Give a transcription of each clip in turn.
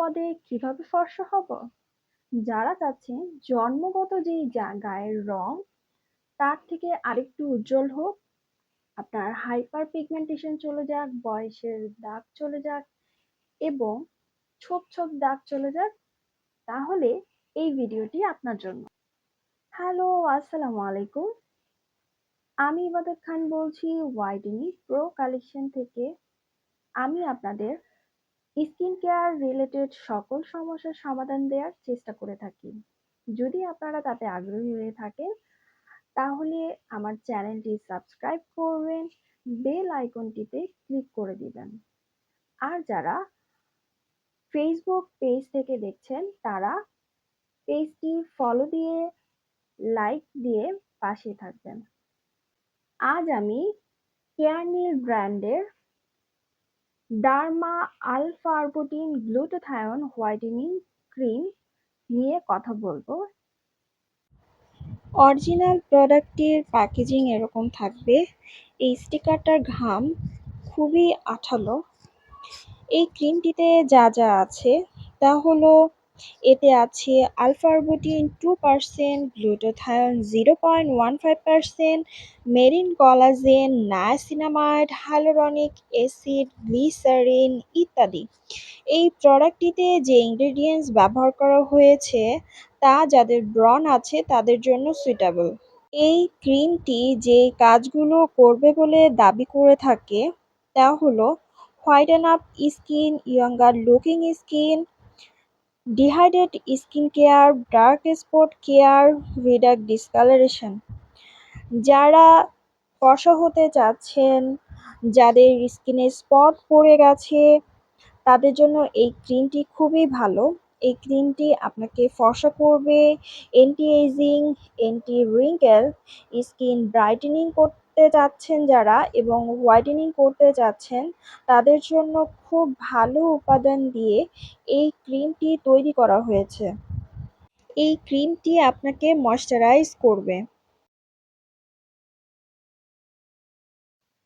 নিরাপদে কীভাবে ফর্সা হব? যারা চাচ্ছেন জন্মগত যেই যা- গায়ের রং, তার থেকে আরেকটু উজ্জ্বল হোক। আপনার হাইপার পিগমেন্টেশন চলে যাক, বয়সের দাগ চলে যাক এবং ছোপ ছোপ দাগ চলে যাক, তাহলে এই ভিডিওটি আপনার জন্য। হ্যালো আসসালামু আলাইকুম। আমি ইবাদত খান বলছি ওয়াইডেনি প্রো কালেকশন থেকে। আমি আপনাদের স্কিন কেয়ার রিলেটেড সকল সমস্যার সমাধান দেওয়ার চেষ্টা করে থাকি। যদি আপনারা তাতে আগ্রহী হয়ে থাকেন, তাহলে আমার চ্যানেলটি সাবস্ক্রাইব করবেন, বেল আইকনটিতে ক্লিক করে দিবেন। আর যারা ফেসবুক পেজ থেকে দেখছেন, তারা পেজটি ফলো দিয়ে লাইক দিয়ে পাশে থাকবেন। আজ আমি কেয়ারনিল ব্র্যান্ডের derma alpha arbutin glutathione whitening cream নিয়ে কথা বলব। অরিজিনাল প্রোডাক্টটির প্যাকেজিং এরকম থাকবে। এই স্টিকারটার ঘাম খুবই আঠালো। এই ক্রিমটিতে যা যা আছে তা হলো এতে আছে alpha arbutin two percent glutathione zero point one five percent marine collagen, niacinamide hyaluronic acid, glycerin ইত্যাদি। এই প্রোডাক্টটিতে যে ইনগ্রেডিয়েন্টস ব্যবহার করা হয়েছে, তা যাদের ব্রণ আছে, তাদের জন্য সুইটেবল এই ক্রিমটি যে কাজগুলো করবে বলে দাবি করে থাকে, তা হলো, whiten up skin, younger looking skin dehydrate skin care dark spot care without discoloration যারা ফর্সা হতে চাচ্ছেন, যাদের স্কিনে স্পট পড়ে গেছে, তাদের জন্য এই ক্রিমটি খুবই ভালো। এই ক্রিমটি আপনাকে ফর্সা করবে anti aging anti wrinkle skin brightening করতে চাচ্ছেন যারা এবং হোয়াইটেনিং করতে চাচ্ছেন তাদের জন্য খুব ভালো উপাদান দিয়ে এই ক্রিমটি তৈরি করা হয়েছে। এই ক্রিমটি আপনাকে ময়শ্চারাইজ করবে।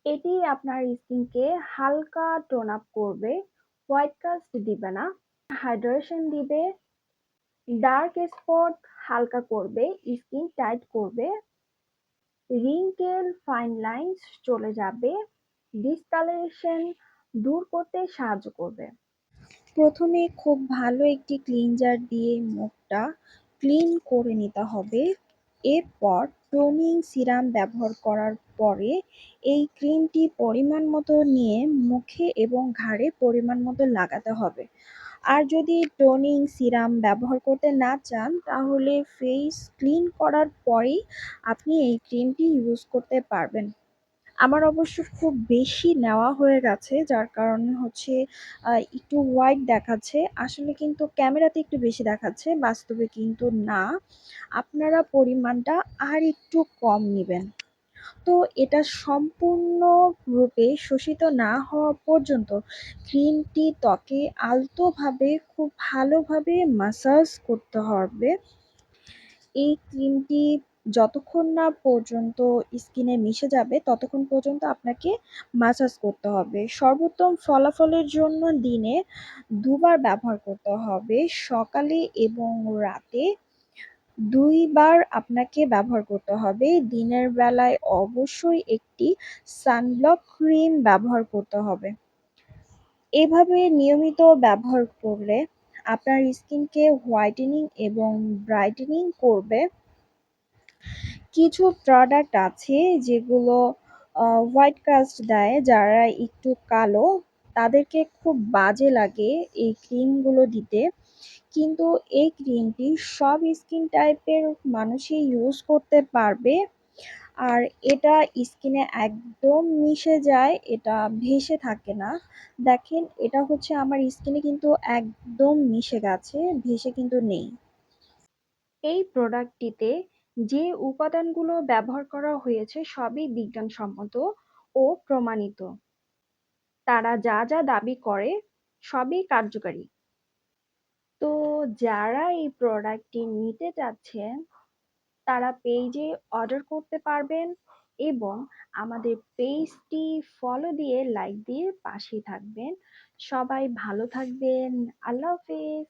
এটি আপনার স্কিনকে হালকা টোন আপ করবে হোয়াইট কাস্ট দিবে না হাইড্রেশন দিবে ডার্ক স্পট হালকা করবে স্কিন টাইট করবে। রিঙ্কেল ফাইন লাইন্স চলে যাবে। ডিসকালারেশন দূর করতে সাহায্য করবে। প্রথমে খুব ভালো একটি ক্লিনজার দিয়ে মুখটা ক্লিন করে নিতে হবে। এরপর টোনিং সিরাম ব্যবহার করার পরে এই ক্রিমটি পরিমাণ মতো নিয়ে মুখে এবং ঘাড়ে পরিমাণ মতো লাগাতে হবে। আর যদি টোনিং সিরাম ব্যবহার করতে না চান, তাহলে ফেস ক্লিন করার পরেই আপনি এই ক্রিমটি ইউজ করতে পারবেন। আমার অবশ্য খুব বেশি নেওয়া হয়ে গেছে, যার কারণে হচ্ছে একটু হোয়াইট দেখাচ্ছে। আসলে কিন্তু ক্যামেরাতে একটু বেশি দেখাচ্ছে, বাস্তবে কিন্তু না। আপনারা পরিমাণটা আর একটু কম নেবেন। তো এটা সম্পূর্ণ রূপে শোষিত না হওয়া পর্যন্ত ক্রিমটি ত্বকে আলতোভাবে খুব ভালোভাবে মাসাজ করতে হবে। এই ক্রিমটি যতক্ষণ না পর্যন্ত স্কিনে মিশে যাবে, ততক্ষণ পর্যন্ত আপনাকে মাসাজ করতে হবে। সর্বোত্তম ফলাফলের জন্য দিনে দুবার ব্যবহার করতে হবে, সকালে এবং রাতে। দুইবার আপনাকে ব্যবহার করতে হবে। দিনের বেলায় অবশ্যই একটি সানব্লক ক্রিম ব্যবহার করতে হবে। এভাবে নিয়মিত ব্যবহার করলে আপনার স্কিনকে হোয়াইটেনিং এবং ব্রাইটেনিং করবে। কিছু প্রোডাক্ট আছে যেগুলো হোয়াইট কাস্ট দেয়, যারা একটু কালো, তাদেরকে খুব বাজে লাগে এই ক্রিমগুলো দিতে। কিন্তু এই ক্রিমটি সব স্কিন টাইপের মানুষই ইউজ করতে পারবে। আর এটা স্কিনে একদম মিশে যায়, এটা ভেসে থাকে না। দেখেন, এটা হচ্ছে আমার স্কিনে কিন্তু একদম মিশে গেছে, ভেসে কিন্তু নেই। এই প্রোডাক্টটিতে যে উপাদানগুলো ব্যবহার করা হয়েছে সবই বিজ্ঞানসম্মত ও প্রমাণিত। তারা যা যা দাবি করে সবই কার্যকারী। যারা এই প্রোডাক্টটি নিতে চাচ্ছেন, তারা পেজে অর্ডার করতে পারবেন এবং আমাদের পেজটি ফলো দিয়ে লাইক দিয়ে পাশে থাকবেন। সবাই ভালো থাকবেন। আল্লাহ হাফেজ।